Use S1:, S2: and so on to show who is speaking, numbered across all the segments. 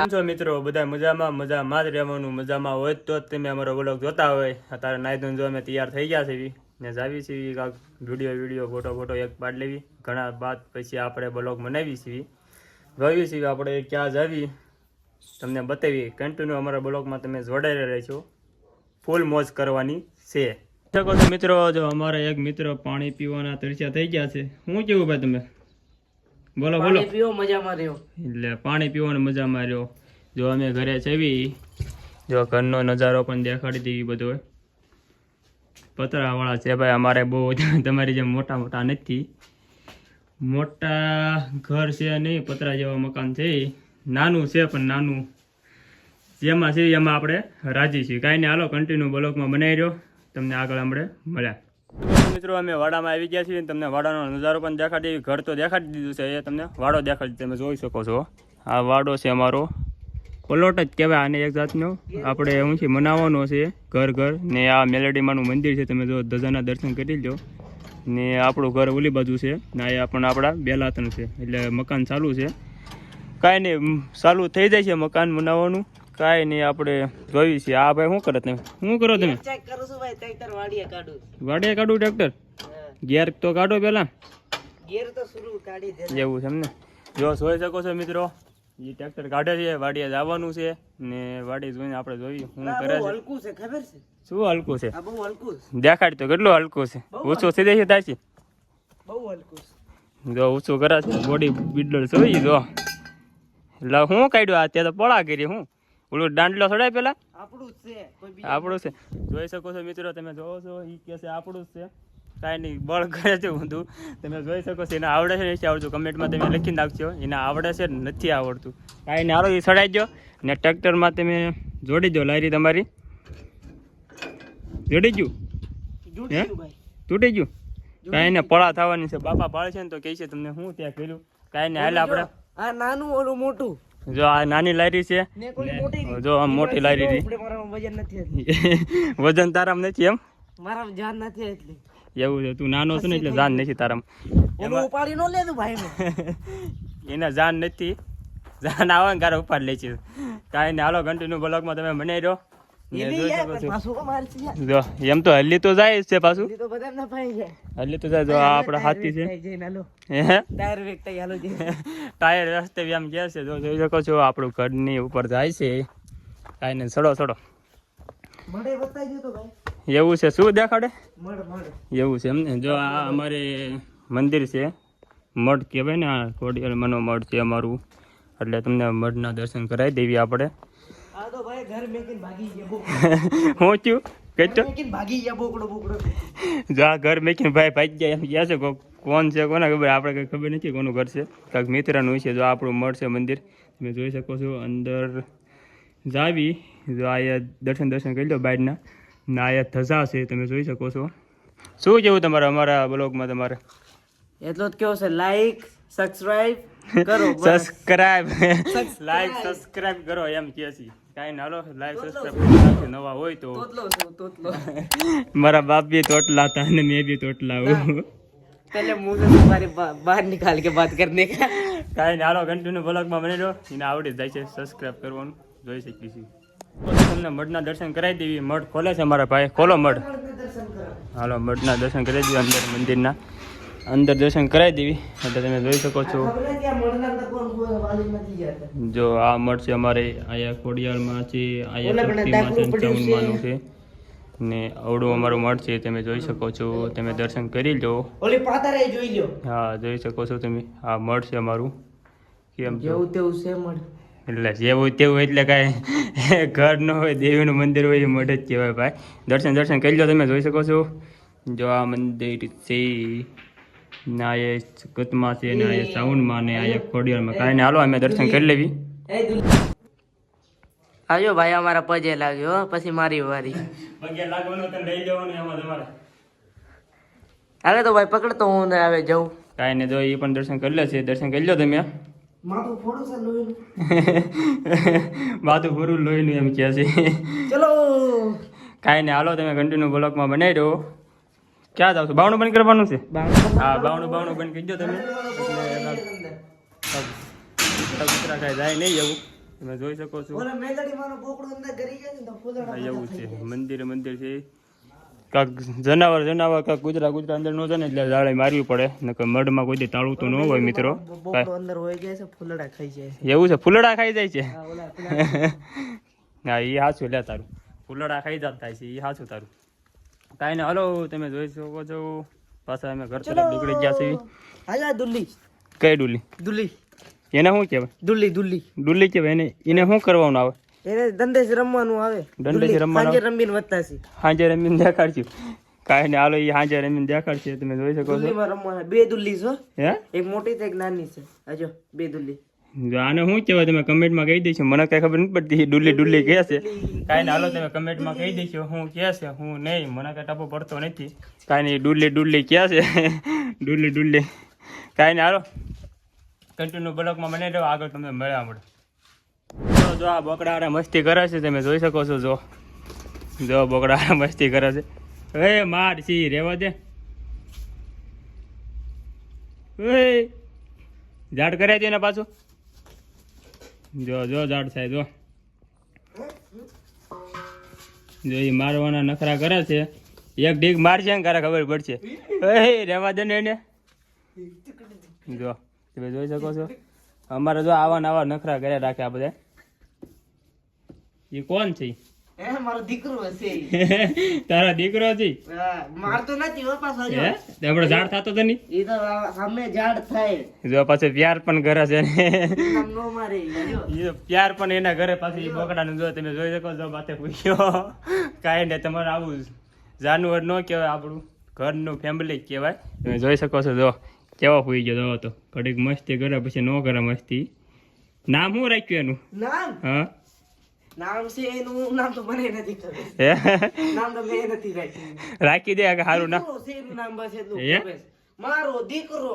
S1: કેમ છો મિત્રો? બધા મજામાં? મજામાં જ રહેવાનું, મજામાં હોય તો જ તમે અમારો બ્લોગ જોતા હોય. અત્યારે નાઈ ધોઈને જો અમે તૈયાર થઈ ગયા છે ને જાવી છીએ કાંક વીડિયો વીડિયો ફોટો ફોટો એક પાડ લેવી. ઘણા બાદ પછી આપણે બ્લોગ બનાવી છીએ. જોઈએ છીએ આપણે ક્યાં જાવી? તમને બતાવી. કન્ટિન્યુ અમારા બ્લોગમાં તમે જોડાઈ રહેશો ફૂલ મોજ કરવાની છે. શકો છો મિત્રો, જો અમારા એક મિત્ર પાણી પીવાના તરસ્યા થઈ ગયા છે. હું કેવું ભાઈ તમે? બોલો બોલો.
S2: પીવો મજામાં રહ્યો.
S1: એટલે પાણી પીવાની મજામાં રહ્યો. જો અમે ઘરે છેવી જો ઘરનો નજારો પણ દેખાડી દેવી બધો પતરાવાળા છે ભાઈ અમારે બહુ તમારી જેમ મોટા મોટા નથી. મોટા ઘર છે નહીં પતરા જેવા મકાન છે. નાનું છે પણ નાનું. જેમાં છે એમાં આપણે રાજી છીએ. કાંઈ નહીં હાલો કન્ટિન્યુ બ્લોકમાં બનાવી રહ્યો. તમને આગળ આપણે મળ્યા. મિત્રો, અમે વાડામાં આવી ગયા છીએ તમને વાડાનો નજારો પણ દેખાડી ઘર તો દેખાડી દીધું છે, એ તમને વાડો દેખાડી તમે જોઈ શકો છો. આ વાડો છે અમારો પલોટ જ કહેવાય આને એક જાતનો. આપણે ઊંચી મનાવવાનો છે, ઘર ઘર. ને આ મેલેડીમાનું મંદિર છે, તમે જો ધજાના દર્શન કરી લો ને આપણું ઘર ઓલી બાજુ છે, ને આ પણ આપણા બેલાતન છે. એટલે મકાન ચાલુ છે. કાંઈ નહીં ચાલુ થઈ જાય છે મકાન બનાવવાનું કાંઈ નહીં આપણે જોયું છે આ ભાઈ શું કરે તમે? શું કરો તમે?
S2: ચેક કરું છું ભાઈ તઈ વાડીએ કાઢું
S1: વાડે કાઢું ટ્રેક્ટર? ગેર તો કાઢો પહેલાં.
S2: ગેર તો શરૂ કાઢી દે.
S1: એવું છે એમને જો જોઈ શકો છો મિત્રો એ ટ્રેક્ટર કાઢે છે વાડીએ જવાનું છે ને વાડી જોઈને આપણે જોઈએ શું કરે છે.
S2: હલકું છે ખબર છે?
S1: શું હલકું છે?
S2: આ બહુ હલકું છે.
S1: દેખાડ તો કેટલું હલકું છે? ઓછું સીધે છે થાય છે?
S2: બહુ હલકું છે.
S1: જો ઓછું કરે છે બોડી બિલ્ડર જોઈ જો. એટલે હું કાઢ્યું? આ ત્યાં તો પળા કરી હું? ઓલું દાંડલો છોડાય પેલા?
S2: આપણું જ છે
S1: આપણું છે. જોઈ શકો છો મિત્રો તમે જોવો છો એ કે છે આપણું જ છે. કાંઈ નહીં બળ કરે છે ઊંધું તમે જોઈ શકો છો એને આવડે છે નથી આવડતું કમેન્ટમાં તમે લખી નાખજો. એને આવડે છે નથી આવડતું. કાંઈ નહીં હારો એ સડાઈ દો ને ટ્રેક્ટરમાં તમે જોડી દો લારી તમારી. જોડી ગયું હે?
S2: ભાઈ.
S1: તૂટી ગયું. કાંઈ ને પળા થવાની છે. બાપા પાડે છે ને તો કહે છે તમને હું ત્યાં કર્યું? કાંઈ નહીં હાલ આપણે
S2: આ નાનું ઓલું મોટું.
S1: જો આ નાની લારી છે. જો આમ મોટી લારી
S2: વજન નથી
S1: વજન તારામ નથી એમ?
S2: મારા જાન નથી એટલી.
S1: એવું છે તું નાનો છે ને એટલે જાન નથી તારામ.
S2: ઉપાડી નો લેતું ભાઈ
S1: એના જાન નથી. જાન આવે ને ત્યારે ઉપાડ લે છે કાંઈ ને હાલો ઘંટીનું બ્લોગમાં તમે બનાવી દો
S2: કો.
S1: જો એમ તો હલ્લી તો જાય છે પાછું. હલ્લી તો જાય. જો આ આપણા હાથી છે.
S2: ટાયર
S1: રસ્તે આમ ગયા છે જો જોઈ શકો છો આપણું ઘરની ઉપર જાય છે. કાંઈ નહીં સડો સડો. એવું છે શું દેખાડે? એવું છે એમને. જો આ અમારે મંદિર છે. મઠ કહેવાય ને આ મનો મઠ છે અમારું. એટલે તમને મઠના દર્શન કરાવી દેવી આપણે.
S2: આ તો ભાઈ ઘર મેકીને ભાગી ગયા બોકડો
S1: કહેતો?
S2: ભાગી ગયા બોકડો બોકડો.
S1: જો ઘર મેકીને ભાઈ ભાઈ ગયા એમ ગયા છે કોણ છે કોને ખબર? આપણે કંઈ ખબર નથી કોનું ઘર છે. કાંઈક મિત્રનું છે જો આપણું મળશે મંદિર. તમે જોઈ શકો છો અંદર જાવી જો અહીંયા દર્શન દર્શન કરી લો બાયરના ના અહીંયા ધજા છે તમે જોઈ શકો છો. શું કેવું તમારે અમારા બ્લોગમાં તમારે?
S2: એટલો જ કેવો છે લાઈક સબસ્ક્રાઇબ કરો બસ.
S1: સબસ્ક્રાઇબ લાઈક સબસ્ક્રાઇબ કરો એમ કે છે. કાંઈ ના લો લાઈવ સબસ્ક્રાઈબ નવા હોય તો.
S2: તોતલો છું તોતલો.
S1: મારા બાપ બી તોટલા હતા અને મેં બી તોટલા હું
S2: પહેલે મું તો તમારે બહાર નિકાલ કે વાત કરને. કા
S1: કાંઈ ના લો કન્ટિન્યુ બ્લોગમાં બની રહો એને આવડી જાય છે સબસ્ક્રાઇબ કરવાનું. જોઈ શકીએ છીએ. તમને મઢના દર્શન કરાવી દેવી. મઢ ખોલે છે મારા ભાઈ. ખોલો મઢ. હાલો મઢના દર્શન કરાવી દેવી અંદર મંદિરના. અંદર દર્શન કરાવી દેવી. એટલે તમે જોઈ શકો છો. જો આ મઠ છે અમારે અહીંયા ખોડિયાળમાં છે અહીંયા પંચાવનમાંનું છે ને અવડું અમારું મઠ છે તમે જોઈ શકો છો. તમે દર્શન કરી લો. હા જોઈ શકો છો તમે. આ મઠ છે અમારું. કેમ
S2: જેવું તેવું છે
S1: એટલે જેવું તેવું એટલે કાંઈ ઘર ન હોય દેવીનું મંદિર હોય એ મઠ જ કહેવાય ભાઈ. દર્શન દર્શન કરી લો તમે જોઈ શકો છો. જો આ મંદિર છે. ના એ ગતમાં છે ને આ સાઉન્ડમાં ને આ ખોડિયારમાં કાંઈ ને હાલો અમે દર્શન કરી લેવી.
S2: આવ્યો ભાઈ અમારા પગે લાગ્યો પછી મારી વારી.
S1: પગે લાગવાનો તને લઈ જવાનો એમાં તમારે.
S2: હાલે તો ભાઈ પકડતો હું ને આવે જઉં.
S1: કાંઈ ને જો એ પણ દર્શન કરી લે છે દર્શન કરી લો તમે
S2: માથું ફોડું છે લોહીનું.
S1: માથું ફોરું લોહીનું એમ કહે છે.
S2: ચલો.
S1: કાંઈ ને હાલો તમે કન્ટિન્યુ બ્લોકમાં બનાવી દો. ક્યાં જાવ છો? બાવણું બંધ કરવાનું છે? હા બાવણું બાવણું બંધ કરી દો તમે. એટલે કાંઈ જાય નહીં એવું. તમે જોઈ શકો છો. એવું છે. મંદિર મંદિર છે. કાંક જનાવર જનાવર કાંક ગુજરાત ગુજરાત અંદર નો જાય ને એટલે જાળે મારવી પડે. નકર મઢમાં કોઈ દી તાળું તો ન હોય મિત્રો.
S2: અંદર હોય જાય છે ફૂલડા ખાઈ જાય છે.
S1: એવું છે? ફૂલડા ખાઈ જાય છે?
S2: હા,
S1: એ હાચું લે તારું. ફૂલડા ખાઈ જાત થાય છે એ હાચું તારું. કાંઈ ને હલો તમે જોઈ શકો છો. પાછા અમે ઘર તરફ નીકળી ગયા છીએ.
S2: હાલા દુલ્લી
S1: કઈ ડુલી
S2: દુલ્લી
S1: એને શું કહેવાય?
S2: દુલ્લી દુલ્લી
S1: દુલ્લી કહેવાય એને એને શું કરવાનું આવે?
S2: એને દંડેશ રમવાનું આવે. દંડે.
S1: રમવાનું
S2: સાંજે રમીને વધતા છે
S1: હાંજે રમીને દેખાડશું. કાંઈ ને હાલો એ હાંજે રમીને દેખાડશે તમે જોઈ શકો છો.
S2: રમવાના બે દુલ્લી છે હે. એક મોટી છે એક નાની છે. આજો બે દુલ્લી
S1: આને શું કહેવાય? તમે કમેન્ટમાં કહી દઈશું. મને કઈ ખબર નથી પડતી. ડુલ્લી ડુલી કહે છે. કાંઈ ને હાલો તમે કમેન્ટમાં કહી દેશો હું કહે છે, હું નહીં. મને કાંઈ ટપો પડતો નથી. કાંઈ નહીં ડુલ્લી ડુલ્લી કહે છે. ડુલ્લી ડુલ્લી. કાંઈ ને હાલો. કન્ટિન્યુ બ્લોકમાં મને રહ્યો આગળ તમને મળ્યા મળે. જો આ બોકડા હારે મસ્તી કરે છે. તમે જોઈ શકો છો, જો. જો, બોકડા હારે મસ્તી કરે છે. એ માર સી રેવા દે. એ ઝાડ કર્યા છે એને પાછું? જો જો, ઝાડ થાય જો. જો એ મારવાના નખરા કરે છે. એક ડીગ મારશે ને ક્યારે ખબર પડશે. એ રેવા દે ને એને. જો, તમે જોઈ શકો છો. અમારે જો આવા નવા નખરા કર્યા રાખે આ બધા. એ કોણ છે
S2: હે મારો દીકરો હશે
S1: તારા દીકરો છે?
S2: મારતો નથી પાછો જો.
S1: આપણે ઝાડ થતો તો નહીં?
S2: ઈ તો સામે ઝાડ થાય.
S1: જો પાછો પ્યાર પણ કરે છે ને.
S2: નો મારે ઈ
S1: તો પ્યાર પણ એના ઘરે પાછી ઈ બોકડાનું જો તમે જોઈ શકો છો માથે પૂછ્યો કાંઈ ને તમારે આવું જાનવર નો કહેવાય આપણું. ઘરનું ફેમિલી કહેવાય. તમે જોઈ શકો છો જો. કેવો પૂઈ ગયો જો તો. ઘડીક મસ્તી કરે પછી નો કરે મસ્તી. નામ શું રાખ્યું એનું?
S2: નામ?
S1: હા.
S2: નામ છે એનું નામ તો મને નથી ખબર નામ તો મેં નથી રાખ્યું
S1: રાખી દે કે સારું ના
S2: છે એનું નામ બસ એટલું
S1: હે?
S2: ખબર છે. મારો દીકરો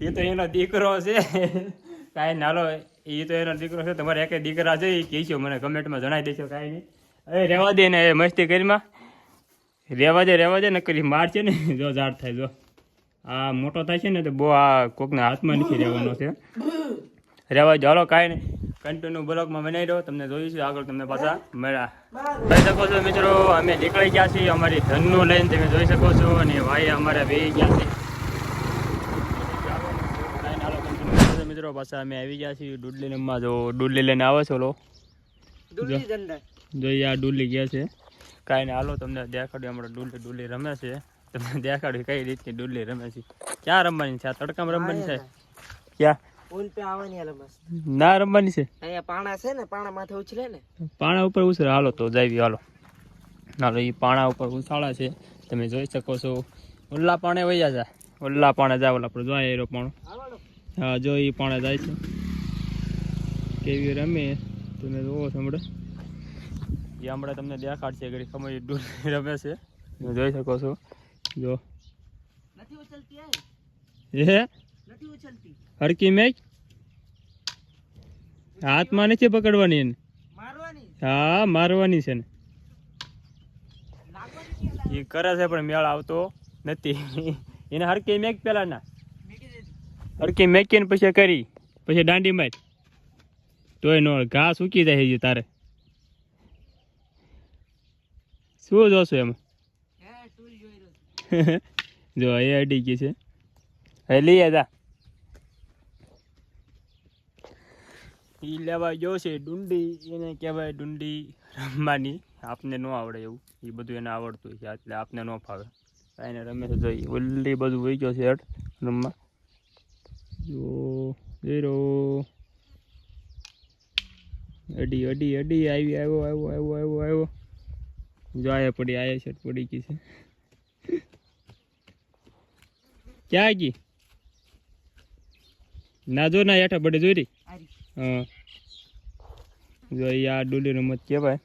S1: એ તો એનો દીકરો છે કાંઈ નાલો એ તો એનો દીકરો છે તમારે એક દીકરા છે એ કહેશો મને કમેન્ટમાં જણાવી દેશો કાંઈ નહીં અરે રહેવા દે ને એ મસ્તી કરીમાં રહેવા દે રહેવા દે ને કરી માર છે ને જો ઝાડ થાય જો આ મોટો થાય છે ને તો બહુ આ કોકના હાથમાં નથી રહેવાનો છે રહેવા દો હાલો કાંઈ નહીં કન્ટિન્યુ બ્લોગમાં બનાવી દો. તમને જોઈશું આગળ તમને પાછા મળ્યા. જોઈ શકો છો મિત્રો અમે નીકળી ગયા છીએ અમારી ધનનું લઈને તમે જોઈ શકો છો અને ભાઈ અમારે બે ગયા છે. મિત્રો પાછા અમે આવી ગયા છીએ ડુડલી રમવા જો ડુડલી લઈને આવે છે
S2: લો.
S1: જોઈએ આ ડુડલી ગયા છે. કાંઈ ને હાલો તમને દેખાડ્યું હમણાં ડુડલી ડુડલી રમે છે. તમને દેખાડ્યું કઈ રીતની ડુડલી રમે છે. ક્યાં રમવાની છે? આ તડકામાં રમવાની છે? ક્યાં?
S2: પુલ પે આવવાની હાલે મસ્ત.
S1: ના રમવાની છે.
S2: અહીંયા પાણા છે ને પાણા માથે ઉછળે ને.
S1: પાણા ઉપર ઉછળે હાલો તો જાવી હાલો. હાલો એ પાણા ઉપર ઉછાળા છે. તમે જોઈ શકો છો. ઓલા પાણે વૈયા જા. ઓલા પાણે જાવ ઓલા આપણે જોઈએ એરો પાણો. હા જો એ પાણે જાય છે. કેવી રમે. તમે જોવો છો હમણાં એ હમણાં તમને દેખાડશે ઘડી. સમય ડૂલ રમે છે. તમે જોઈ શકો છો. જો.
S2: નથી ઉછળતી આ?
S1: એ
S2: નથી
S1: હરકી મેચ? હાથમાં નથી પકડવાની એને?
S2: મારવાની.
S1: હા મારવાની છે ને. એ કરે છે પણ મેળ આવતો નથી. એને હરકી મેક પેલા ના હરકી મેકીને પછી કરી. પછી દાંડી માર. તોય નો ઘાસ સૂકી જાય છે તારે. શું જોશો એમાં. જો એ અડી ગઈ છે. લઈએ જા ઈ લેવા ગયો છે ડુંડી, એને કહેવાય ડુંડી રમવાની. આપને ન આવડે એવું. એ બધું એને આવડતું છે, એટલે આપને ન ફાવે. એને રમે છે જોઈ ઓલી બધું વહી ગયો છે હેઠ રમવા. જો જીરો અડી અડી અડી, આવી, આવ્યો આવ્યો આવ્યો આવ્યો આવ્યો. જો આયા પડી, આયા છે પડી ગઈ છે. ક્યાં ગઈ? ના જો ના હેઠા પડે જોઈ. હા. જો આ ડોલી રમત કહેવાય.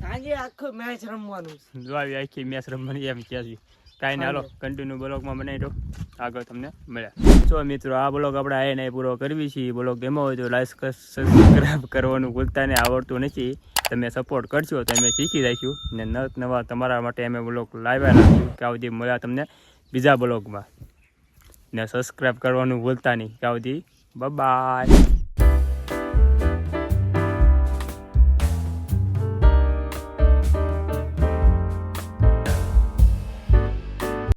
S2: સાંજે આખું મેચ રમવાનું છે.
S1: જો આવી આખી મેચ રમવાની એમ કહે છે. કાંઈ ને હાલો કન્ટિન્યુ બ્લોગમાં બનાવી દો આગળ તમને મળ્યા. જો મિત્રો આ બ્લોગ આપણે આ નહીં પૂરો કરવી છીએ બ્લોગ ગમ્યો હોય તો લાઈક સબસ્ક્રાઈબ કરવાનું ભૂલતા ને આવડતું નથી. તમે સપોર્ટ કરશો તો અમે શીખી દઈશું ને નવા તમારા માટે અમે બ્લોગ લાવ્યા રાખીશું. કે આવતી મળ્યા તમને બીજા બ્લોગમાં ને સબસ્ક્રાઈબ કરવાનું ભૂલતા નહીં. કે આવતી બાય